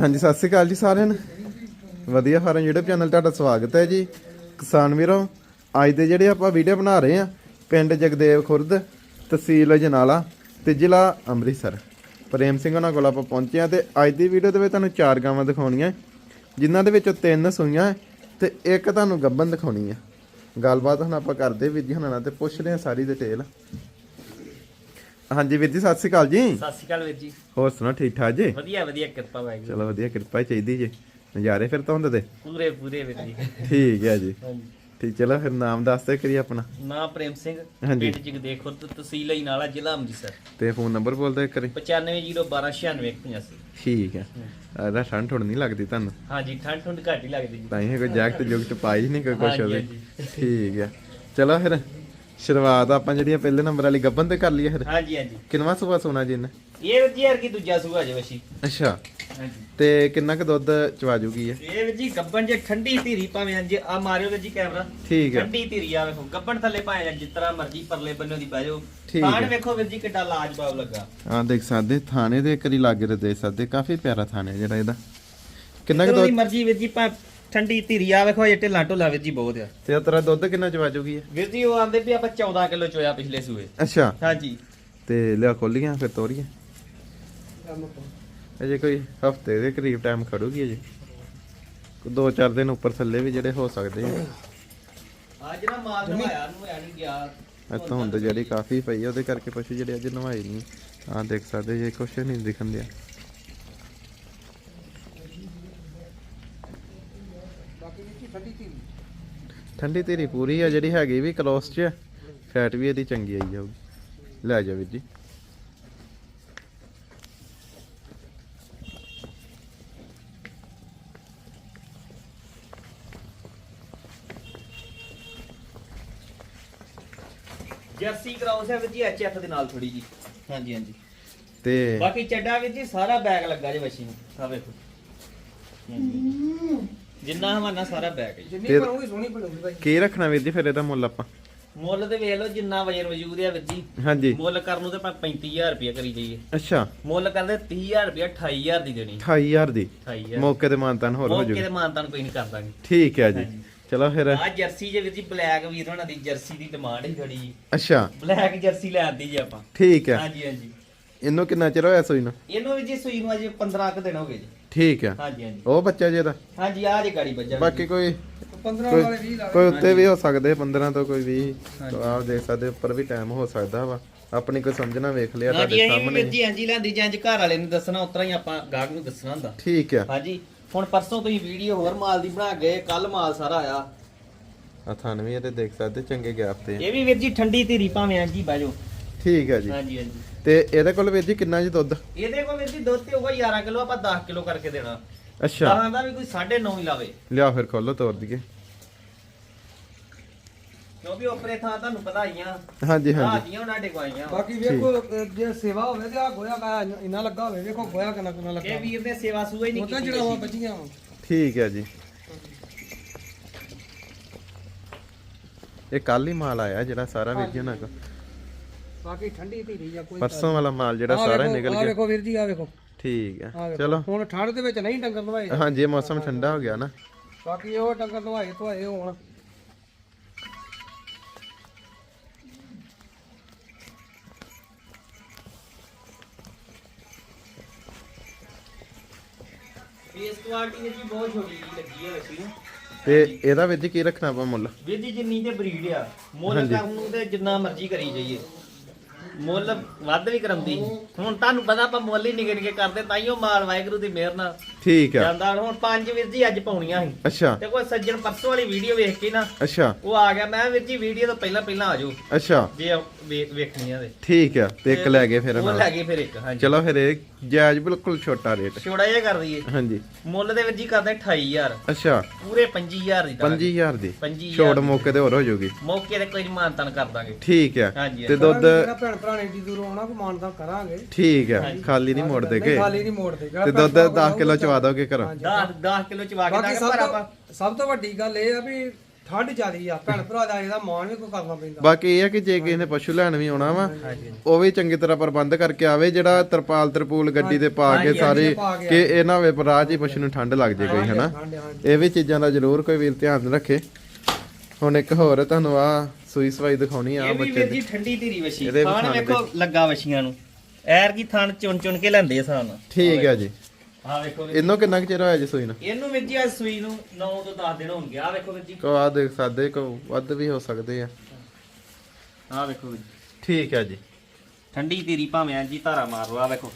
ਹਾਂਜੀ, ਸਤਿ ਸ਼੍ਰੀ ਅਕਾਲ ਜੀ ਸਾਰਿਆਂ ਨੂੰ। ਵਧੀਆ ਫਾਰਮ YouTube ਚੈਨਲ ਤੁਹਾਡਾ ਸਵਾਗਤ ਹੈ ਜੀ। ਕਿਸਾਨ ਵੀਰੋ, ਅੱਜ ਦੇ ਜਿਹੜੇ ਆਪਾਂ ਵੀਡੀਓ ਬਣਾ ਰਹੇ ਆ ਪਿੰਡ ਜਗਦੇਵ ਖੁਰਦ, ਤਹਿਸੀਲ ਜਨਾਲਾ ਤੇ ਜ਼ਿਲ੍ਹਾ ਅੰਮ੍ਰਿਤਸਰ। ਪ੍ਰੇਮ ਸਿੰਘ ਉਹਨਾਂ ਕੋਲ ਆਪਾਂ ਪਹੁੰਚੇ ਆ ਤੇ ਅੱਜ ਦੀ ਵੀਡੀਓ ਦੇ ਵਿੱਚ ਤੁਹਾਨੂੰ ਚਾਰ ਗਾਵਾਂ ਦਿਖਾਉਣੀਆਂ। ਜਿਨ੍ਹਾਂ ਦੇ ਵਿੱਚੋਂ ਤਿੰਨ ਸੂਈਆਂ ਹੈ ਤੇ ਇੱਕ ਤੁਹਾਨੂੰ ਗੱਬਨ ਦਿਖਾਉਣੀ ਆ ਗੱਲਬਾਤ ਹੁਣ ਆਪਾਂ ਕਰਦੇ ਵੀਰ ਜੀ ਹੁਣਾਂ ਨਾਲ ਤੇ ਪੁੱਛਦੇ ਆ ਸਾਰੀ ਡਿਟੇਲ ਹਾਂਜੀ ਵੀਰ ਜੀ ਸਤਿ ਸ਼੍ਰੀ ਅਕਾਲ ਜੀ। ਸਤਿ ਸ਼੍ਰੀ ਅਕਾਲ ਵੀਰ ਜੀ। ਹੋਰ ਸੁਣਾਓ ਠੀਕ ਠਾਕ ਜੀ? ਵਧੀਆ ਵਧੀਆ ਕਿਰਪਾ ਵਾਹਿਗੁਰੂ ਚਲੋ ਵਧੀਆ ਕਿਰਪਾ ਹੀ ਚਾਹੀਦੀ ਜੀ। ਨਜ਼ਾਰੇ ਫਿਰ ਤਾਂ ਹੁੰਦੇ ਤੇ। ਪੂਰੇ ਪੂਰੇ ਵੀਰ ਜੀ। ਠੀਕ ਹੈ ਜੀ। ਠੀਕ ਚਲੋ ਫਿਰ ਨਾਮ ਦੱਸ ਦੇ ਕਰੀ ਆਪਣਾ। ਨਾ ਪ੍ਰੇਮ ਸਿੰਘ ਹਾਂਜੀ। ਪਿੰਡ ਜਗਦੇ ਖੁਰਦ ਤਹਿਸੀਲ ਹੀ ਨਾਲਾ ਜ਼ਿਲ੍ਹਾ ਅੰਮ੍ਰਿਤਸਰ। ਤੇ ਫੋਨ ਨੰਬਰ ਬੋਲ ਦੇ ਕਰੀ 9501296185 ਠੀਕ ਹੈ। ਇਹਦਾ ਠੰਡ ਠੁੰਡ ਨਹੀਂ ਲੱਗਦੀ ਤੁਹਾਨੂੰ? ਹਾਂਜੀ ਠੰਡ ਠੰਡ ਘੱਟ ਹੀ ਲੱਗਦੀ ਜੀ। ਤਾਂ ਹੀ ਕੋਈ ਜੈਕਟ ਜੁਕਟ ਪਾਈ ਨਹੀਂ ਕੋਈ ਕੁਛ ਹੋਵੇ। ਠੀਕ ਹੈ। ਚਲੋ ਫਿਰ। ਸ਼ੁਰੂਆਤ ਆਪਾਂ ਜਿਹੜੀਆਂ ਪਹਿਲੇ ਨੰਬਰ ਵਾਲੀ ਗੱਬਨ ਤੇ ਕਰ ਲਈਏ ਫਿਰ। ਹਾਂਜੀ ਹਾਂਜੀ। ਕਿੰਨਵਾ ਸੁਬਾ ਸੋਨਾ ਜੀ ਨੇ ਇਹ ਵੀਰ ਜੀ ਯਾਰ ਕੀ ਦੂਜਾ ਸੂਆ ਜੇ ਵਸ਼ੀ। ਅੱਛਾ। ਹਾਂਜੀ। ਤੇ ਕਿੰਨਾ ਕੁ ਦੁੱਧ ਚਵਾ ਜੂਗੀ ਹੈ ਇਹ ਵੀਰ ਜੀ ਗੱਬਣ ਜੇ ਠੰਡੀ ਧੀਰੀ ਭਾਵੇਂ ਜੇ ਆ ਮਾਰਿਓ ਵੀਰ ਜੀ ਕੈਮਰਾ। ਠੀਕ ਹੈ। ਠੰਡੀ ਧੀਰੀ ਆ ਵੇਖੋ ਗੱਬਣ ਥੱਲੇ ਭਾਵੇਂ ਜਿਸ ਤਰ੍ਹਾਂ ਮਰਜ਼ੀ ਪਰਲੇ ਬੰਨੋ ਦੀ ਬਹਿ ਜਾਓ। ਠੀਕ ਹੈ। ਵੇਖੋ ਵੀਰ ਜੀ ਕਿੱਡਾ ਲਾਜਵਾਬ ਲੱਗਾ। ਆ ਦੇਖ ਸਕਦੇ ਥਾਣੇ ਦੇ ਕਰੀ ਲਾਗੇ ਤੇ ਦੇ ਸਕਦੇ ਕਾਫੀ ਪਿਆਰਾ ਥਾਣੇ ਜਿਹੜਾ ਇਹਦਾ। ਕਿੰਨਾ ਕੁ ਦੀ ਦੁੱਧ ਮਰਜ਼ੀ ਵੀਰ ਜੀ ਭਾਵੇਂ ਠੰਡੀ ਧੀਰੀ ਆ ਵੇਖੋ ਇਹ ਢਿੱਲਾ ਢੋਲਾ ਵੀਰ ਜੀ ਬਹੁਤ ਆ। ਤੇ ਉਹ ਤੇਰਾ ਦੁੱਧ ਕਿੰਨਾ ਚਵਾ ਜੂਗੀ ਹੈ ਵੀਰ ਜੀ ਉਹ ਆਂਦੇ ਵੀ ਆਪਾਂ 14 ਕਿਲੋ ਚੋਇਆ ਪਿਛਲੇ ਸੂਏ। ਅੱਛਾ। ਹਾਂਜੀ। ਤੇ ਲਿਆ ਖੋਲੀਆਂ ਫਿਰ ਤੋਰੀਆਂ? ਅਜੇ ਕੋਈ ਹਫ਼ਤੇ ਦੇ ਕਰੀਬ ਟਾਈਮ ਖੜੂਗੀ ਅਜੇ। ਕੋਈ ਦੋ ਚਾਰ ਦਿਨ ਉੱਪਰ ਥੱਲੇ ਵੀ ਜਿਹੜੇ ਹੋ ਸਕਦੇ ਆ। ਅੱਜ ਨਾ ਮਾਲ ਨਵਾਇਆ ਨੂੰ ਨਹੀਂ ਗਿਆ। ਇੱਥੋਂ ਹੁਣ ਤੇ ਜਿਹੜੀ ਕਾਫੀ ਪਈ ਆ ਉਹਦੇ ਕਰਕੇ ਪਸ਼ੂ ਜਿਹੜੇ ਅੱਜ ਨਵਾਏ ਨਹੀਂ। ਆ ਦੇਖ ਸਕਦੇ ਜੇ ਕੁਛ ਨਹੀਂ ਦਿਖਣ ਦਿਆ। ਠੰਡੀ ਤੇਰੀ ਪੂਰੀ ਆ ਜਿਹੜੀ ਹੈਗੀ ਵੀ ਕਲੋਸ ਚ ਫੈਟ ਵੀ ਇਹਦੀ ਚੰਗੀ ਆਈ ਜਾਊਗੀ। ਲੈ ਜਾ ਵੀਰ ਜੀ। ਜਰਸੀ ਕਰਾਉਸ ਹੈ ਵੀਰ ਜੀ ਐਚਐਫ ਦੇ ਨਾਲ ਥੋੜੀ ਜੀ ਹਾਂਜੀ ਹਾਂਜੀ। ਤੇ ਬਾਕੀ ਚੱਡਾ ਵੀਰ ਜੀ ਸਾਰਾ ਬੈਗ ਲੱਗਾ ਜੇ ਵਸ਼ੀ ਨੂੰ ਆ ਵੇਖੋ। ਜਿੰਨਾ ਹਵਾਨਾ ਸਾਰਾ ਬੈਗ ਹੈ ਜੀ। ਜਿੰਨੀ ਬਣੂਗੀ ਸੋਹਣੀ ਬਣੂਗੀ ਭਾਈ। ਕੀ ਰੱਖਣਾ ਵੀਰ ਜੀ ਫਿਰ ਇਹਦਾ ਮੁੱਲ ਆਪਾਂ? ਮੁੱਲ ਤੇ ਵੇਖ ਲਓ ਜਿੰਨਾ ਵਜਨ ਵਜੂਦ ਹੈ ਵੀਰ ਜੀ। ਹਾਂਜੀ। ਮੁੱਲ ਕਰਨ ਨੂੰ ਤੇ ਆਪਾਂ 35000 ਰੁਪਏ ਕਰੀ ਜਾਈਏ। ਅੱਛਾ। ਮੁੱਲ ਕਰਦੇ 30000 ਰੁਪਏ 28000 ਦੀ ਦੇਣੀ। 28000 ਦੀ? 28000 ਮੌਕੇ ਤੇ ਮਾਨਤਾਨ ਹੋਰ ਹੋ ਮੌਕੇ ਜੂਗੀ। ਤੇ ਮਾਨਤਾਨ ਕੋਈ ਨਹੀਂ ਕਰ ਦਾਂਗੇ। ਠੀਕ ਹੈ ਜੀ। ਚਲੋ ਫਿਰ। ਆ ਜਰਸੀ ਜੇ ਵੀਰ ਜੀ ਬਲੈਕ ਵੀਰ ਹੋਣਾ ਦੀ ਜਰਸੀ ਦੀ ਡਿਮਾਂਡ ਹੀ ਥੋੜੀ ਜੀ। ਅੱਛਾ। ਬਲੈਕ ਜਰਸੀ ਲੈ ਆਂਦੀ ਜੀ ਆਪਾਂ। ਠੀਕ ਹੈ। ਹਾਂਜੀ ਹਾਂਜੀ। ਇਹਨੂੰ ਕਿੰਨਾ ਚਿਰ ਹੋਇਆ ਸੂਈ ਨੂੰ? ਇਹਨੂੰ ਵੀ ਜੀ ਸੂਈ ਨੂੰ ਅਜੇ 15 ਕੁ ਦਿਨ ਹੋ ਗਏ ਜੀ। ਠੀਕ ਹੈ ਹਾਂਜੀ ਹਾਂਜੀ। ਉਹ ਬੱਚਾ ਜਿਹਦਾ ਹਾਂਜੀ ਆ ਜੇ ਗਾੜੀ ਵੱਜਾ। ਬਾਕੀ ਕੋਈ 15 ਕੋਈ- ਵਾਲੇ 20 ਲਾ ਕੋਈ ਉੱਤੇ ਵੀ ਹੋ ਸਕਦੇ 15 ਤੋਂ ਕੋਈ 20 ਤੋਂ ਆਪ ਦੇਖ ਸਕਦੇ ਉੱਪਰ ਵੀ ਟਾਈਮ ਹੋ ਸਕਦਾ ਵਾ। ਆਪਣੀ ਕੋਈ ਸਮਝਣਾ ਵੇਖ ਲਿਆ ਹਾਂਜੀ ਤੁਹਾਡੇ ਸਾਹਮਣੇ। ਵੀਰ ਜੀ ਹਾਂਜੀ ਲੈਂਦੀ ਜਾਂ ਘਰ ਵਾਲੇ ਨੂੰ ਦੱਸਣਾ ਉਤਰਾ ਹੀ ਆਪਾਂ ਗਾਹਕ ਨੂੰ ਦੱਸਣਾ ਹੁੰਦਾ। ਠੀਕ ਹੈ ਹਾਂਜੀ ਹੁਣ ਪਰਸੋਂ ਤੁਸੀਂ ਵੀਡੀਓ ਹੋਰ ਮਾਲ ਦੀ ਬਣਾ ਗਏ ਕੱਲ ਮਾਲ ਸਾਰਾ ਆਇਆ। ਆ ਥਣ ਵੀ ਇਹਦੇ ਦੇਖ ਸਕਦੇ ਚੰਗੇ ਗੈਪ ਤੇ ਆ। ਇਹ ਵੀ ਵੀਰ ਜੀ ਠੰਡੀ ਧੀਰੀ ਭਾਵੇਂ ਜੀ ਬਾਜੋ ਠੀਕ ਹੈ ਜੀ। ਹਾਂਜੀ ਹਾਂਜੀ। ਤੇ ਇਹਦੇ ਕੋਲ ਵੀਰ ਜੀ ਕਿੰਨਾ ਜੀ ਦੁੱਧ? ਇਹਦੇ ਕੋਲ ਵੀਰ ਜੀ ਦੁੱਧ ਤੇ ਹੋਊਗਾ 11 ਕਿਲੋ ਆਪਾਂ 10 ਕਿਲੋ ਕਰਕੇ ਦੇਣਾ। ਅੱਛਾ। ਦਹਾਂ ਦਾ ਵੀ ਕੋਈ 9.5 ਹੀ ਲਾਵੇ। ਲਿਆ ਫਿਰ ਖੋਲੋ ਤੋਰ ਦਈਏ ਕਿਉਂਕਿ ਉਪਰੇ ਥਾਂ ਤੁਹਾਨੂੰ ਪਤਾ ਹੀ ਆ। ਹਾਂਜੀ ਹਾਂਜੀ। ਦੀਆਂ ਉਹਨਾਂ ਟਿਕਵਾਈਆਂ ਬਾਕੀ ਵੇਖੋ ਅਹ ਜੇ ਸੇਵਾ ਹੋਵੇ ਤੇ ਆ ਗੋਇਆ ਕਾ ਇੰਨਾ ਲੱਗਾ ਹੋਵੇ। ਵੇਖੋ ਗੋਇਆ ਕਿੰਨਾ ਕਿੰਨਾ ਲੱਗਾ। ਇਹ ਵੀਰ ਨੇ ਸੇਵਾ ਸੂਆ ਹੀ ਨਹੀਂ ਉਹ ਤਾਂ ਕੀਤੀ ਜਿਹੜਾ ਉਹ ਵੈਸੀ। ਬੱਚੀਆਂ ਵਾਂ। ਠੀਕ ਹੈ ਜੀ। ਇਹ ਕੱਲ ਹੀ ਮਾਲ ਆਇਆ ਜਿਹੜਾ ਸਾਰਾ ਵੀਰ ਜੀ ਉਹਨਾਂ ਕੋਲ। ਬਾਕੀ ਠੰਡੀ ਧੀਰੀ ਜਾਂ ਕੋਈ ਪਰਸੋਂ ਵਾਲਾ ਮਾਲ ਜਿਹੜਾ ਸਾਰਾ ਹੀ ਨਿਕਲ ਆਹ ਗਿਆ। ਵੇਖੋ ਵੀਰ ਜੀ ਆ ਵੇਖੋ। ਠੀਕ ਆ ਚਲੋ। ਹੁਣ ਠੰਡ ਦੇ ਵਿੱਚ ਨਹੀਂ ਡੰਗਰ ਨਵਾਏ। ਹਾਂਜੀ ਇਹ ਮੌਸਮ ਠੰਡਾ ਹੋ ਗਿਆ ਨਾ। ਬਾਕੀ ਉਹ ਡੰਗਰ ਨਵਾਏ ਧਵਾਏ ਹੋਣ। ਫੇਸ ਕੁਆਲਿਟੀ ਵਿੱਚ ਵੀ ਬਹੁਤ ਛੋਟੀ ਜਿਹੀ ਲੱਗੀ ਹੈ ਵੈਸੀ। ਨੂੰ ਤੇ ਇਹਦਾ ਜੀ ਕੀ ਰੱਖਣਾ ਆਪਾਂ ਮੁੱਲ? ਵੀਰ ਜੀ ਜਿੰਨੀ ਤੇ ਬਰੀਡ ਆ। ਮੁੱਲ। ਕਰਨ ਨੂੰ ਤੇ ਜਿੰਨਾ ਮਰਜ਼ੀ ਕਰੀ ਜਾਈਏ। ਮੁੱਲ ਵੱਧ ਵੀ ਕਰਾਉਂਦੀ। ਹੁਣ ਤੁਹਾਨੂੰ ਪਤਾ ਆਪਾਂ ਮੁੱਲ ਹੀ ਨਿਗੇ ਨਿਗੇ ਕਰਦੇ ਤਾਂ ਹੀ ਉਹ ਮਾਲ ਵਾਹਿਗੁਰੂ ਦੀ ਮਿਹਰ ਨਾਲ ਠੀਕ ਹੈ ਜਾਂਦਾ। ਹੁਣ ਪੰਜ ਵੀਰ ਜੀ ਅੱਜ ਪਾਉਣੀਆਂ ਸੀ। ਅੱਛਾ। ਤੇ ਕੋਈ ਸੱਜਣ ਪਰਸੋਂ ਵਾਲੀ ਵੀਡੀਓ ਵੇਖ ਕੇ ਨਾ ਅੱਛਾ। ਉਹ ਆ ਗਿਆ। ਮੈਂ ਵੀਰ ਜੀ ਵੀਡੀਓ ਤੋਂ ਪਹਿਲਾਂ ਪਹਿਲਾਂ ਆ ਜਾਓ। ਅੱਛਾ। ਜੇ ਵੇਖਣੀਆਂ ਤੇ। ਠੀਕ ਹੈ ਤੇ ਇੱਕ ਲੈ ਗਏ ਫਿਰ ਉਹ ਨਾਲ। ਲੈ ਗਏ ਫਿਰ ਇੱਕ ਹਾਂਜੀ। ਚਲੋ ਫਿਰ ਇਹ ਜਾਇਜ਼ ਬਿਲਕੁਲ ਛੋਟਾ ਰੇਟ ਛੋੜਾ ਜਿਹਾ ਕਰ ਦਈਏ। ਹਾਂਜੀ। ਮੁੱਲ ਦੇ ਵੀਰ ਜੀ ਕਰਦੇ 28000 ਅੱਛਾ। ਪੂਰੇ 25000 ਦੀ ਦਾਂਗੇ। 25000 ਦੀ। 25000 ਛੋਟ ਮੌਕੇ ਤੇ ਹੋਰ ਹੋ ਜਾਊਗੀ ਮੌਕੇ ਤੇ ਕੋਈ ਮਾਨਤਨ ਕਰ ਦਾਂਗੇ। ਠੀਕ ਹੈ। ਹਾਂਜੀ, ਤੇ ਦੁੱਧ ਭੈਣ ਭਰਾ ਨੇ ਏਡੀ ਦੂਰੋਂ ਆਉਣਾ ਕੋ ਮਾਨਤਾ ਕਰਾਂਗੇ। ਠੀਕ ਹੈ। ਖਾਲੀ ਨਹੀਂ ਮੋੜ ਦੇਗੇ ਖਾਲੀ ਨਹੀਂ ਮੋੜਦੇ ਤੇ ਦੁੱਧ 10 ਕਿਲੋ ਚਵਾ ਦੋਗੇ ਘਰੋਂ। 10 10 ਕਿਲੋ ਚਵਾ ਕੇ ਦਾਂਗੇ ਸਭ ਪਰ ਆਪਾਂ ਸਭ ਤੋਂ ਵੱਡੀ ਗੱਲ ਇਹ ਆ ਵੀ ਠੰਡ ਜ਼ਿਆਦੀ ਆ ਭੈਣ ਭਰਾ ਦਾ ਇਹਦਾ ਮਾਣ ਵੀ ਕੋਈ ਕਰਨਾ ਪੈਂਦਾ। ਬਾਕੀ ਇਹ ਆ ਕਿ ਜੇ ਕਿਸੇ ਨੇ ਪਸ਼ੂ ਲੈਣ ਵੀ ਆਉਣਾ ਵਾ ਉਹ ਵੀ ਚੰਗੀ ਤਰ੍ਹਾਂ ਪ੍ਰਬੰਧ ਕਰਕੇ ਆਵੇ ਜਿਹੜਾ ਤਰਪਾਲ ਤਰਪੂਲ ਗੱਡੀ ਦੇ ਪਾ ਕੇ ਸਾਰੇ ਕੇ ਇਹ ਨਾ ਹੋਵੇ ਰਾਹ 'ਚ ਹੀ ਪਸ਼ੂ ਨੂੰ ਠੰਡ ਲੱਗ ਜੇ ਕੋਈ ਹਨਾ? ਇਹ ਵੀ ਚੀਜ਼ਾਂ ਦਾ ਜ਼ਰੂਰ ਕੋਈ ਵੀਰ ਧਿਆਨ ਰੱਖੇ। ਹੁਣ ਇੱਕ ਹੋਰ ਤੁਹਾਨੂੰ ਆ ਸੂਈ ਸਵਾਈ ਦਿਖਾਉਣੀ ਆ ਇਹ ਵੀ ਬੱਚੇ ਦੀ ਜੀ ਠੰਡੀ ਧੀਰੀ ਵਸ਼ੀ ਇਹਦੇ ਵੇਖੋ ਲੱਗਾ ਵਸ਼ੀਆਂ ਨੂੰ। ਐਰ ਕੀ ਥਣ ਚੁਣ ਚੁਣ ਕੇ ਲੈਂਦੇ ਸਾਨ। ਠੀਕ ਹੈ ਜੀ। ਆ ਵੇਖੋ ਵੀਰ। ਇਹਨੂੰ ਕਿੰਨਾ ਕੁ ਚਿਰ ਹੋਇਆ ਜੀ ਸੂਈ ਨੂੰ? ਇਹਨੂੰ ਵੀਰ ਜੀ ਸੂਈ ਨੂੰ 9 ਤੋਂ 10 ਦਿਨ ਹੋਣਗੇ ਆ ਵੇਖੋ ਵੀਰ ਜੀ। ਕੋ ਆ ਦੇਖ ਸਕਦੇ ਕੋ ਵੱਧ ਵੀ ਹੋ ਸਕਦੇ ਆ। ਆ ਵੇਖੋ ਵੀਰ ਜੀ। ਠੀਕ ਹੈ ਜੀ। ਠੰਡੀ ਧੀਰੀ ਭਾਵੇਂ ਐਂ ਜੀ ਧਾਰਾ ਮਾਰ ਲਓ ਆ ਵੇਖੋ।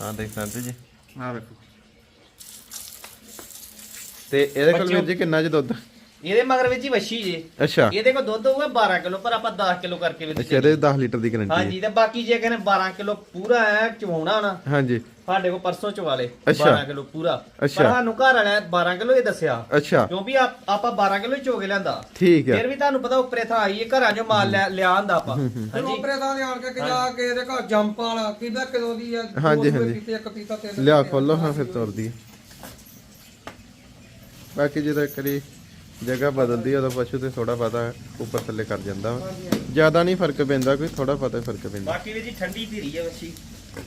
ਆ ਦੇਖ ਸਕਦੇ ਜੀ। ਆ ਵੇਖੋ। ਤੇ ਇਹਦੇ ਕੋਲ ਵੀਰ ਜੀ ਕਿੰਨਾ ਜੀ ਦੁੱਧ? ਇਹਦੇ ਮਗਰ ਵਿੱਚ ਹੀ ਵਸ਼ੀ ਜੇ। ਅੱਛਾ। ਇਹਦੇ ਕੋਲ ਦੁੱਧ ਹੋਊਗਾ 12 ਕਿਲੋ ਪਰ ਆਪਾਂ 10 ਕਿਲੋ ਕਰਕੇ ਵੀ ਅੱਛਾ ਇਹਦੇ 10 ਲੀਟਰ ਦੀ ਗਾਰੰਟੀ ਹੈ। ਹਾਂਜੀ ਤੇ ਬਾਕੀ ਜੇ ਕਹਿੰਦੇ 12 ਕਿਲੋ ਪੂਰਾ ਐ ਚਵਾਉਣਾ ਨਾ ਹਾਂਜੀ। ਸਾਡੇ ਕੋਲ ਪਰਸੋਂ ਚਵਾ ਲੇ ਅੱਛਾ। 12 ਕਿਲੋ ਪੂਰਾ। ਪਰ। ਸਾਨੂੰ ਘਰ ਵਾਲਿਆਂ 12 ਕਿਲੋ ਇਹ ਦੱਸਿਆ। ਅੱਛਾ। ਕਿਉਂਕਿ ਆਪ- ਆਪਾਂ 12 ਕਿਲੋ ਚੋ ਕੇ ਲਿਆਂਦਾ। ਠੀਕ ਹੈ। ਫਿਰ ਵੀ ਤੁਹਾਨੂੰ ਪਤਾ ਉੱਪਰੇ ਥਾਂ ਆਈਏ ਘਰਾਂ 'ਚੋਂ ਮਾਲ ਲਿਆ ਆਂਦਾ ਆਪਾਂ। ਹਾਂਜੀ ਉਪਰੇ ਤਾਂ ਆਣ ਕੇ ਕਿਹਾ ਕਿ ਇਹਦੇ ਘਰ ਜੰਪ ਵਾਲਾ ਕਿਹਦਾ ਕਿਦੋਂ ਦੀ ਆ ਹਾਂਜੀ, ਹਾਂਜੀ। ਇੱਕ ਪੀਤਾ ਤਿੰਨ ਲਿਆ। ਖੋਲੋ ਹਾਂ ਫਿਰ ਤੋਰਦੀ ਬਾਕੀ ਜਦੋਂ ਕਰੀ ਜਗ੍ਹਾ ਬਦਲਦੀ ਆ ਉਦੋਂ ਪਸ਼ੂ ਤੇ ਥੋੜਾ ਪਤਾ ਉੱਪਰ ਥੱਲੇ ਕਰ ਜਾਂਦਾ ਵਾ। ਜ਼ਿਆਦਾ ਨਹੀਂ ਫ਼ਰਕ ਪੈਂਦਾ ਕੋਈ ਥੋੜਾ ਪਤਾ ਫ਼ਰਕ ਪੈਂਦਾ। ਬਾਕੀ ਵੀ ਜੀ ਠੰਡੀ ਧੀਰੀ ਹੈ ਵੱਛੀ।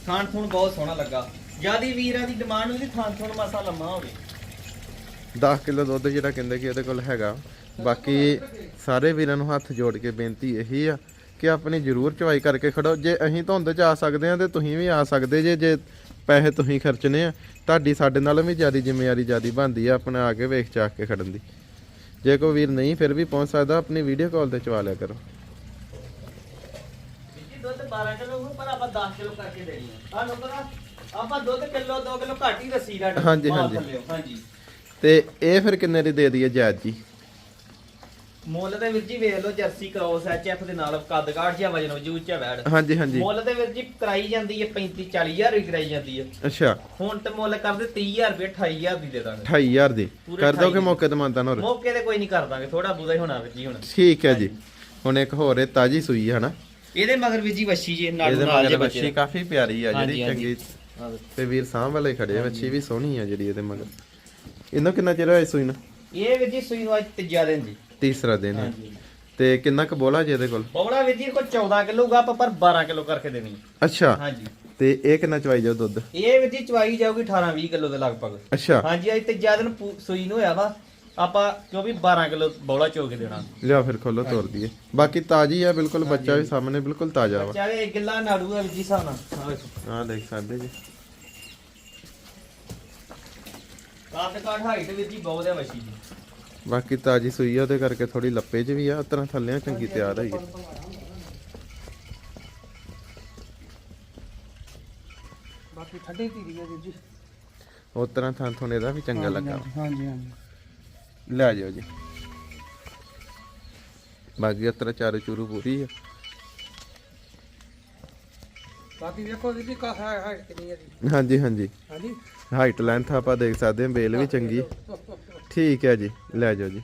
ਥਾਣ ਥੂਣ ਬਹੁਤ ਸੋਹਣਾ ਲੱਗਾ। ਜਿਆਦੀ ਵੀਰਾਂ ਦੀ ਡਿਮਾਂਡ ਹੁੰਦੀ ਥਾਣ ਥੂਣ ਮਾਸਾ ਲੰਮਾ ਹੋਵੇ। 10 ਕਿਲੋ ਦੁੱਧ ਜਿਹੜਾ ਕਹਿੰਦੇ ਕਿ ਉਹਦੇ ਕੋਲ ਹੈਗਾ। ਬਾਕੀ ਸਾਰੇ ਵੀਰਾਂ ਨੂੰ ਹੱਥ ਜੋੜ ਕੇ ਬੇਨਤੀ ਇਹੀ ਆ ਕਿ ਆਪਣੀ ਜ਼ਰੂਰ ਚਵਾਈ ਕਰਕੇ ਖੜੋ। ਜੇ ਅਸੀਂ ਧੁੰਦ 'ਚ ਆ ਸਕਦੇ ਆ ਤੇ ਤੁਸੀਂ ਵੀ ਆ ਸਕਦੇ ਜੇ ਜੇ ਪੈਸੇ ਤੁਸੀਂ ਖਰਚਣੇ ਆ। ਤੁਹਾਡੀ ਸਾਡੇ ਨਾਲੋਂ ਵੀ ਜ਼ਿਆਦੀ ਜ਼ਿੰਮੇਵਾਰੀ ਜ਼ਿਆਦੀ ਬਣਦੀ ਆ ਆਪਣਾ ਆ ਕੇ ਵੇਖ ਚਾਕ ਕੇ ਖੜਨ ਦੀ। ਜੇ ਕੋਈ ਵੀਰ ਨਹੀਂ ਫਿਰ ਵੀ ਪਹੁੰਚ ਸਕਦਾ ਆਪਣੀ ਵੀਡੀਓ ਕਾਲ ਤੇ ਚਵਾ ਲਿਆ ਕਰੋ। ਦੁੱਧ 12 ਕਿਲੋ ਹੋਊ ਪਰ ਆਪਾਂ 10 ਕਿਲੋ ਕਰਕੇ ਦੇਣੀ ਹੈ ਤੁਹਾਨੂੰ ਪਤਾ ਆਪਾਂ ਦੁੱਧ ਕਿਲੋ 2 ਕਿਲੋ ਘੱਟ ਹੀ ਰੱਸੀ ਦਾ ਹਾਂਜੀ, ਹਾਂਜੀ। ਤੇ ਇਹ ਫਿਰ ਕਿੰਨੇ ਦੀ ਦੇ ਦਈਏ ਜਾਇਜ਼ ਜੀ? ਮੁੱਲ ਦੇ ਵਿੱਚ ਜੀ ਵੇਖ ਲਓ ਜਰਸੀ ਕ੍ਰੋਸ ਐਚਐਫ ਦੇ ਨਾਲ ਕੱਦ ਕਾਠ ਜਿਹਾ ਵਜਨ ਵਜੂਦ ਚ ਵੈੜ। ਹਾਂਜੀ ਹਾਂਜੀ। ਮੁੱਲ ਦੇ ਵਿੱਚ ਜੀ ਕਰਾਈ ਜਾਂਦੀ ਹੈ 35 40000 ਵੀ ਕਰਾਈ ਜਾਂਦੀ ਹੈ। ਅੱਛਾ। ਹੁਣ ਤੇ ਮੁੱਲ ਕਰਦੇ 30000 ਰੁਪਏ 28000 ਦੀ ਦੇ ਦਾਂਗੇ। 28000 ਦੀ। ਕਰ ਦੋਗੇ 28 ਮੌਕੇ ਤੇ ਮੰਨਤਾ ਹੋਰ ਮੌਕੇ ਤੇ ਕੋਈ ਨਹੀਂ ਕਰ ਦਾਂਗੇ ਥੋੜਾ ਬੁਦਾ ਹੀ ਹੋਣਾ ਵੀਰ ਜੀ ਹੁਣ। ਠੀਕ ਹੈ ਜੀ। ਹੁਣ ਇੱਕ ਹੋਰ ਇਹ ਤਾਜੀ ਸੂਈ ਹੈ ਹਨਾ? ਇਹਦੇ ਮਗਰ ਵੀਰ ਜੀ ਵੱਛੀ ਜੀ ਨਾਲ ਨਾਲ ਜੇ ਬੱਚੀ ਕਾਫੀ ਪਿਆਰੀ ਆ ਜਿਹੜੀ ਚੰਗੀ ਤੇ ਵੀਰ ਸਾਹ ਵਾਲੇ ਖੜੇ ਬੱਚੀ ਵੀ ਸੋਹਣੀ ਆ ਜਿਹੜੀ ਇਹਦੇ ਮਗਰ। ਇਹਨੂੰ ਕਿੰਨਾ ਚਿਰ ਹੋਇਆ ਸੂਈ ਨੂੰ? ਇਹ ਵੀਰ ਜੀ ਸੂਈ ਨੂੰ ਅੱਜ ਤੀਜਾ ਦਿਨ ਜੀ। ਤੀਸਰਾ ਦਿਨ ਹੈ। ਤੇ ਕਿੰਨਾ ਕੁ ਬੋਲਾ ਜੀ ਇਹਦੇ ਕੋਲ? ਬੌੜਾ ਵੀਰ ਜੀ ਕੋ 14 ਕਿਲੋ ਗਾ ਆਪਾਂ ਪਰ 12 ਕਿਲੋ ਕਰਕੇ ਦੇਣੀ। ਅੱਛਾ। ਹਾਂਜੀ। ਤੇ ਇਹ ਕਿੰਨਾ ਚਵਾਈ ਜਾਓ ਦੁੱਧ? ਇਹ ਵੀਰ ਜੀ ਚਵਾਈ ਜਾਊਗੀ 18 20 ਕਿਲੋ ਦੇ ਲਗਭਗ। ਅੱਛਾ। ਹਾਂਜੀ ਅੱਜ ਤੀਜਾ ਦਿਨ ਸੂਈ ਨੂੰ ਹੋਇਆ ਵਾ। ਆਪਾਂ ਕਿਉਂ ਵੀ 12 ਕਿਲੋ ਬੌੜਾ ਚੋ ਕੇ ਦੇਣਾ। ਲਿਆ ਫਿਰ ਖੋਲੋ ਤੋਰ ਦਈਏ। ਬਾਕੀ ਤਾਜੀ ਆ ਬਿਲਕੁਲ ਬੱਚਾ ਵੀ ਸਾਹਮਣੇ ਬਿਲਕੁਲ ਤਾਜ਼ਾ ਵਾ। ਬੱਚਾ ਇਹ ਗਿੱਲਾ ਨਾੜੂ ਹੈ ਵੀਰ ਜੀ ਵੇਖੋ। ਆਹ ਦੇਖ ਸਕਦੇ ਜੀ। ਕੱਦ ਕਾਠ ਹਾਈਟ ਵੀਰ ਜੀ ਬਹੁਤ ਹੈ ਵਸ਼ੀ ਦੀ ਬਾਕੀ ਤਾਜੀ ਸੂਈ ਆ ਉਹਦੇ ਕਰਕੇ ਥੋੜੀ ਲੱਪੇ 'ਚ ਵੀ ਆ ਤਰ੍ਹਾਂ ਥੱਲੇ ਚੰਗੀ ਤਿਆਰ ਹੋਈ ਹੈ ਬਾਕੀ ਠੰਡੀ ਧੀਰੀ ਵੀਰ ਜੀ। ਉਹ ਤਰ੍ਹਾਂ ਥਾਂ ਥੋਣੇ ਦਾ ਵੀ ਚੰਗਾ ਲੱਗਾ। ਹਾਂਜੀ ਹਾਂਜੀ ਲੈ ਜਾਓ ਜੀ। ਬਾਕੀ ਅਤਰਾ ਚਾਰੂ ਚੂਰੂ ਪੂਰੀ ਆ। ਬਾਕੀ ਵੇਖੋ ਜੀ ਕਾ ਹੈ ਹੈ ਕਿੰਨੀ ਜੀ। ਹਾਂਜੀ ਹਾਂਜੀ। ਹਾਂਜੀ। ਹਾਈਟ ਲੈਂਥ ਆਪਾਂ ਦੇਖ ਸਕਦੇ ਹਾਂ ਬੇਲ ਵੀ ਚੰਗੀ। ਹੈ। ਠੀਕ ਹੈ ਜੀ ਲੈ ਜਾਓ ਜੀ।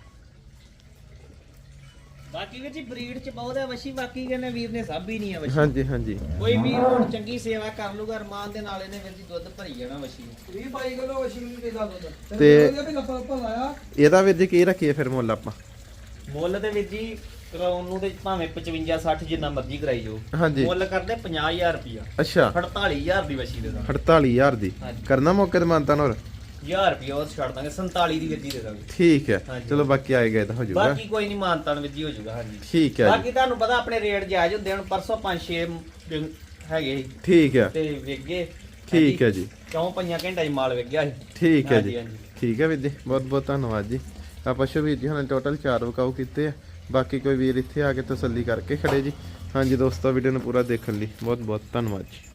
ਬਾਕੀ ਵੀਰ ਜੀ ਬਰੀਡ ਚ ਬਹੁਤ ਹੈ ਵਸ਼ੀ ਬਾਕੀ ਕਹਿੰਦੇ ਵੀਰ ਨੇ ਸਭ ਹੀ ਨਹੀਂ ਹੈ ਵਸ਼ੀ। ਹਾਂਜੀ ਹਾਂਜੀ। ਕੋਈ ਵੀਰ ਹੁਣ ਚੰਗੀ ਸੇਵਾ ਕਰ ਲੂਗਾ ਅਰਮਾਨ ਦੇ ਨਾਲ ਇਹਨੇ ਵੀਰ ਜੀ ਦੁੱਧ ਭਰੀ ਜਾਣਾ ਵਸ਼ੀ। ਨੂੰ 20 22 ਕਿਲੋ ਵਸ਼ੀ ਨੂੰ ਦੇ ਦਾ ਦੁੱਧ। ਤੇ- ਉਹਦੇ ਵੀ ਲੱਪਾ ਲੱਪਾ ਲਾਇਆ? ਇਹਦਾ ਵੀਰ ਜੀ ਕੀ ਰੱਖੀਏ ਫਿਰ ਮੁੱਲ ਆਪਾਂ? ਮੁੱਲ ਤੇ ਵੀਰ ਜੀ ਕਰਾਉਣ ਨੂੰ ਤੇ ਭਾਵੇਂ 55 60 ਜਿੰਨਾ ਮਰਜ਼ੀ ਕਰਾਈ ਜਾਓ। ਹਾਂਜੀ। ਮੁੱਲ ਕਰਦੇ 50000 ਰੁਪਿਆ ਅੱਛਾ। 48000 ਦੀ ਵਸ਼ੀ ਦੇ ਦਾਂਗੇ। 48000 ਦੀ। ਹਾਂਜੀ। ਕਰਨਾ ਮੌਕੇ ਤੇ ਮੰਨਤਾ ਹੋਰ? 1000 ਰੁਪਿਆ ਉਹ ਛੱਡ ਦਾਂਗੇ 47 ਦੀ ਗੱਡੀ ਦੇ ਦਾਂਗੇ। ਠੀਕ ਹੈ। ਹਾਂਜੀ। ਚਲੋ ਬਾਕੀ ਆਏ ਗਏ ਤਾਂ ਹੋ ਜਾਊਗਾ। ਬਾਕੀ ਕੋਈ ਨਹੀਂ ਮਾਨਤਾਂ ਵਿੱਚ ਹੀ ਹੋ ਜਾਊਗਾ ਹਾਂਜੀ। ਠੀਕ ਹੈ ਜੀ। ਬਾਕੀ ਤੁਹਾਨੂੰ ਪਤਾ ਆਪਣੇ ਰੇਟ ਜਾਇਜ਼ ਹੁੰਦੇ ਹੁਣ ਪਰਸੋਂ 5-6 ਦਿਨ ਹੈਗੇ ਸੀ। ਠੀਕ ਹੈ। ਤੇ ਵਿਗੇ ਠੀਕ ਹੈ ਜੀ। ਕਿਉਂ ਪੰਜਾਂ ਘੰਟਾ ਹੀ ਮਾਲ ਵਿਕ ਗਿਆ ਸੀ। ਠੀਕ ਹੈ ਹਾਂਜੀ, ਜੀ। ਹਾਂਜੀ। ਠੀਕ ਹੈ ਵੀਰ ਜੀ। ਬਹੁਤ ਬਹੁਤ ਧੰਨਵਾਦ ਜੀ। ਆਪਾਂ ਸ਼ਵੀਰ ਜੀ ਹੁਣ ਟੋਟਲ 4 ਵਕਾਊ ਕੀਤੇ ਆ। ਬਾਕੀ ਕੋਈ ਵੀਰ ਇੱਥੇ ਆ ਕੇ ਤਸੱਲੀ ਕਰਕੇ ਖੜੇ ਜੀ। ਹਾਂਜੀ ਦੋਸਤੋ ਵੀਡੀਓ ਨੂੰ ਪੂਰਾ ਦੇਖਣ ਲਈ ਬਹੁਤ ਬਹੁਤ ਧੰਨਵਾਦ ਜੀ।